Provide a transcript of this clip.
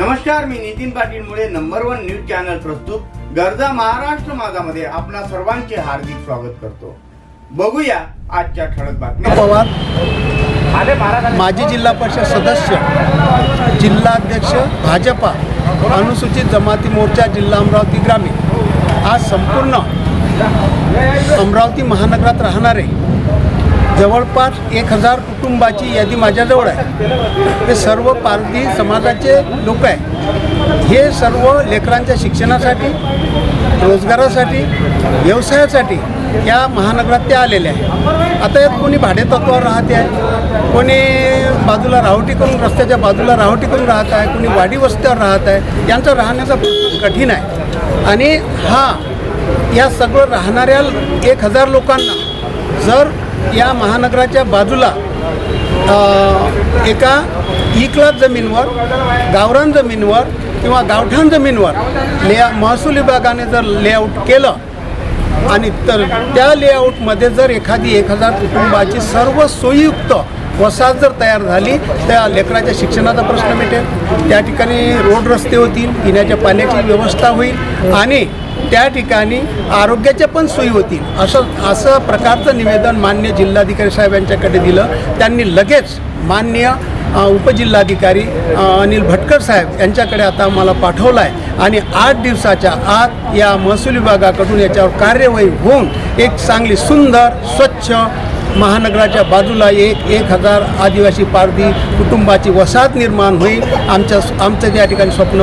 नमस्कार मी नितीन पाटीलमुळे नंबर वन न्यूज चॅनल प्रस्तुत गरजा महाराष्ट्र माझामध्ये आपणा सर्वांचे हार्दिक स्वागत करतो. बघूया आजच्या ठळक बातम्या. पवार माजी जिल्हा परिषद सदस्य जिल्हाध्यक्ष भाजपा अनुसूचित जमाती मोर्चा जिल्हा अमरावती ग्रामीण. आज संपूर्ण अमरावती महानगरात राहणारे जवळपास एक हजार कुटुंबाची यादी माझ्याजवळ आहे. हे सर्व पारधी समाजाचे लोक आहे हे सर्व लेकरांच्या शिक्षणासाठी रोजगारासाठी व्यवसायासाठी या महानगरात ते आलेले आहे आता यात कोणी भाडेतत्वावर राहते आहे कोणी बाजूला राहोटी करून रस्त्याच्या बाजूला राहोटी करून राहत आहे कोणी वाडी वस्त्यावर राहत आहे यांचा राहण्याचा प्रश्न कठीण आहे. आणि हा या सगळं राहणाऱ्या एक हजार लोकांना जर या महानगराच्या बाजूला एका इकलात जमीनवर गावरान जमीनवर किंवा गावठाण जमीनवर ले महसूल विभागाने जर लेआउट केलं आणि तर त्या लेआउटमध्ये जर एखादी एक हजार कुटुंबाची सर्व सोयीयुक्त वसाहत जर तयार झाली त्या लेकराच्या शिक्षणाचा प्रश्न मिटेल. त्या ठिकाणी रोड रस्ते होतील पिण्याच्या पाण्याची व्यवस्था होईल आणि त्या ठिकाणी आरोग्याच्या पण सोयी होतील. असं असं प्रकारचं निवेदन मान्य जिल्हाधिकारी साहेब यांच्याकडे दिलं. त्यांनी लगेच मान्य उपजिल्हाधिकारी अनिल भटकर साहेब यांच्याकडे आता मला पाठवलं आहे आणि आठ दिवसाच्या आत या महसूल विभागाकडून याच्यावर कार्यवाही होऊन एक चांगली सुंदर स्वच्छ महानगराच्या बाजूला एक एक हजार आदिवासी पारधी कुटुंबाची वसाहत निर्माण होईल. आमच्या आमचं त्या ठिकाणी स्वप्न